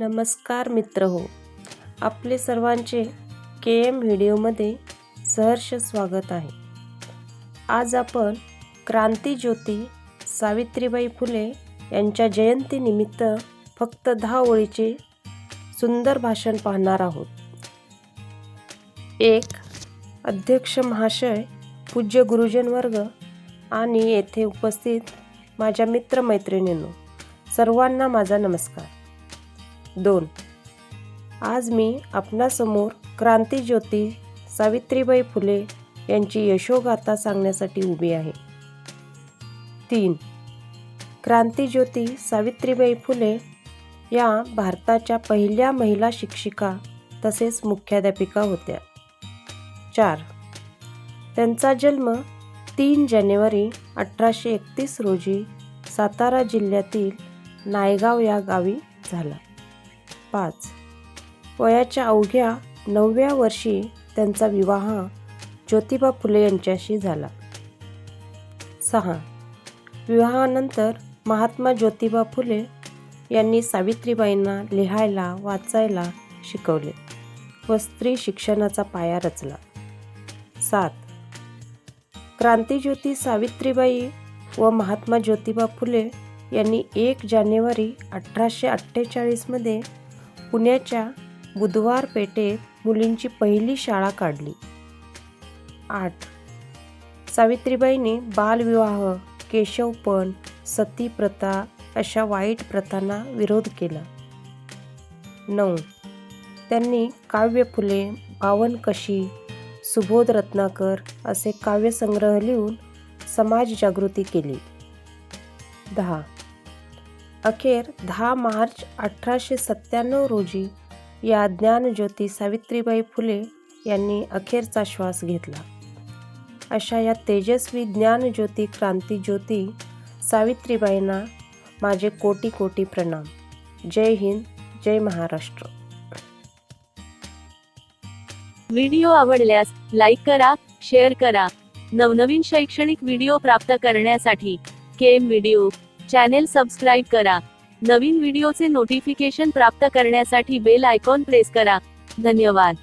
नमस्कार मित्र हो. आपले सर्वांचे के एम व्हिडिओमध्ये सहर्ष स्वागत आहे. आज आपण क्रांतीज्योती सावित्रीबाई फुले यांच्या जयंतीनिमित्त फक्त दहा ओळीचे सुंदर भाषण पाहणार आहोत. एक अध्यक्ष महाशय पूज्य गुरुजन वर्ग आणि येथे उपस्थित माझ्या मित्रमैत्रिणींनो सर्वांना माझा नमस्कार. दोन. आज मी आपणासमोर क्रांतीज्योती सावित्रीबाई फुले यांची यशोगाथा सांगण्यासाठी उभी आहे. तीन. क्रांतीज्योती सावित्रीबाई फुले या भारताच्या पहिल्या महिला शिक्षिका तसेच मुख्याध्यापिका होत्या. चार. त्यांचा जन्म तीन जानेवारी अठराशे एकतीस रोजी सातारा जिल्ह्यातील नायगाव या गावी झाला. पाच. वयाच्या अवघ्या नवव्या वर्षी त्यांचा विवाह ज्योतिबा फुले यांच्याशी झाला. सहा. विवाहानंतर महात्मा ज्योतिबा फुले यांनी सावित्रीबाईंना लिहायला वाचायला शिकवले व स्त्री शिक्षणाचा पाया रचला. सात. क्रांतीज्योती सावित्रीबाई व महात्मा ज्योतिबा फुले यांनी एक जानेवारी अठराशे अठ्ठेचाळीसमध्ये पुण्याच्या बुधवार पेठेत मुलींची पहिली शाळा काढली. आठ. सावित्रीबाईंनी बालविवाह केशवपण सती प्रथा अशा वाईट प्रथांना विरोध केला. नऊ. त्यांनी काव्य फुले बावन कशी सुबोध रत्नाकर असे काव्यसंग्रह लिहून समाज जागृती केली. दहा. अखेर दहा मार्च अठराशे सत्त्याण्णव रोजी या ज्ञानज्योती सावित्रीबाई फुले यांनी अखेरचा श्वास घेतला. अशा या तेजस्वी ज्ञानज्योती क्रांतीज्योती सावित्रीबाईंना माझे कोटी कोटी प्रणाम. जय हिंद जय महाराष्ट्र. व्हिडिओ आवडल्यास लाईक करा शेअर करा. नवनवीन शैक्षणिक व्हिडिओ प्राप्त करण्यासाठी केम व्हिडिओ. चॅनेल सबस्क्राईब करा. नवीन व्हिडिओचे नोटिफिकेशन प्राप्त करण्यासाठी बेल आयकॉन प्रेस करा. धन्यवाद.